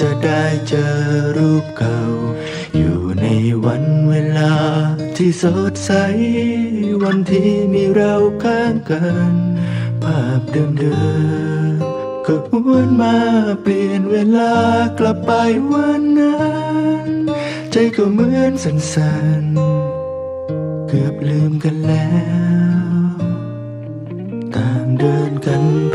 จะได้เจอรูปเก่า อยู่ในวันเวลาที่สดใส วันที่มีเราข้างกัน ภาพเดิมๆก็หวนมาเปลี่ยนเวลากลับไปวันนั้น ใจก็เหมือนสั่นๆ เกือบลืมกันแล้ว ต่างเดินกันไป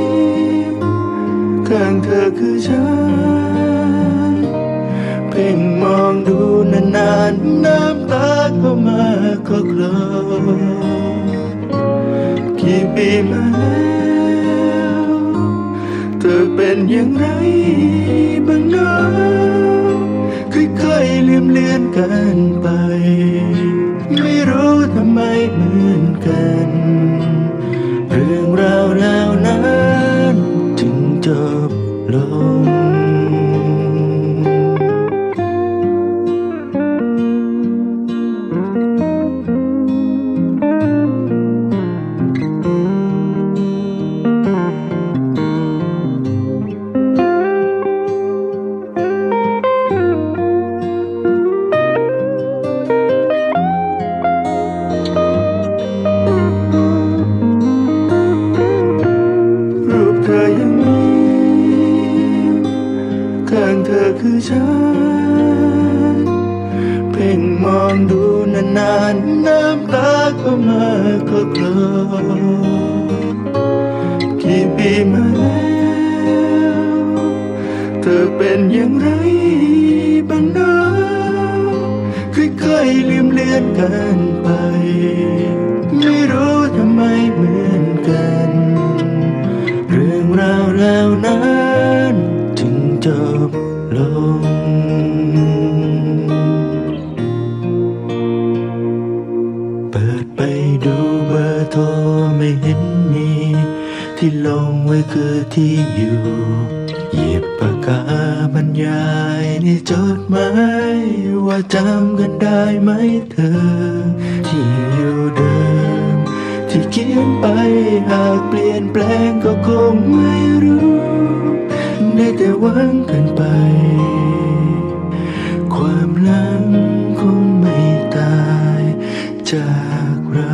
ข้างเธอคือฉัน เพ่งมองดูนานๆ น้ำตาก็มาก็คลอกี่ปีมาแล้ว เธอเป็นอย่างไรบ้างนะค่อยๆเลืมเลือนกันไป ฉัน เพ่งมองดูนานๆน้ำตาก็มาก็กลอกี่ปีมาแล้วเธอเป็นอย่างไรบ้างนะค่อยๆลืมเลือนกัน คือที่อยู่หยิบปากกาบรรยายในจดหมายว่าจำกันได้ไหมเธอ ที่อยู่เดิม ที่เขียนไปหากเปลี่ยนแปลงก็คงไม่รู้ได้แต่หวังกันไป ความหลังคงไม่ตายจากเรา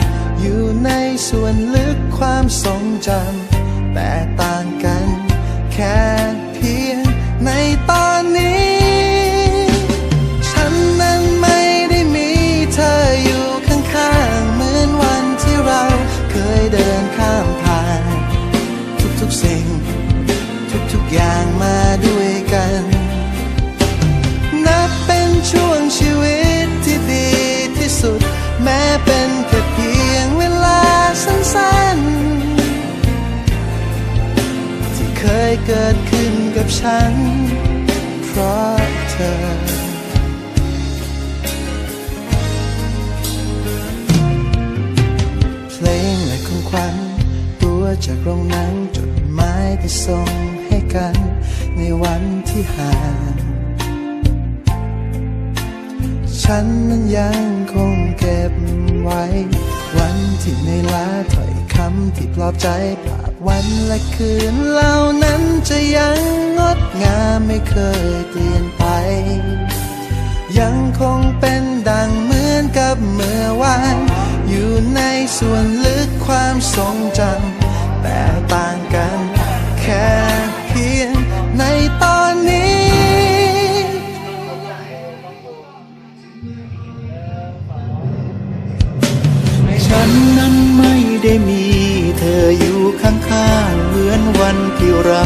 อยู่ในส่วนลึกความทรงจำแต่ต่างกันแค่เพียงในตอน เกิดขึ้นกับฉัน เพราะเธอ เพลงและของขวัญตัวจากโรงหนังจดหมายที่ส่งให้กัน ในวันที่ห่างฉันนั้นยังคงเก็บไว้ วันที่ในลาถ้อยคำที่ปลอบใจภาพวันและคืนเหล่าน จะยังงดงามไม่เคยเปลี่ยนไป ยังคงเป็นดังเหมือนกับเมื่อวาน อยู่ในส่วนลึกความทรงจำแต่ต่างกันแค่เพียงในตอนนี้ ฉันนั้นไม่ได้มีเธออยู่ข้างๆเหมือนวันที่เรา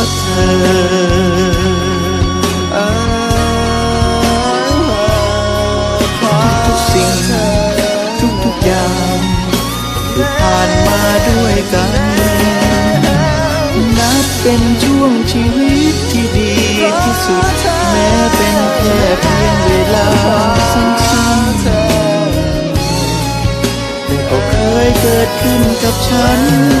ขึ้นกับฉัน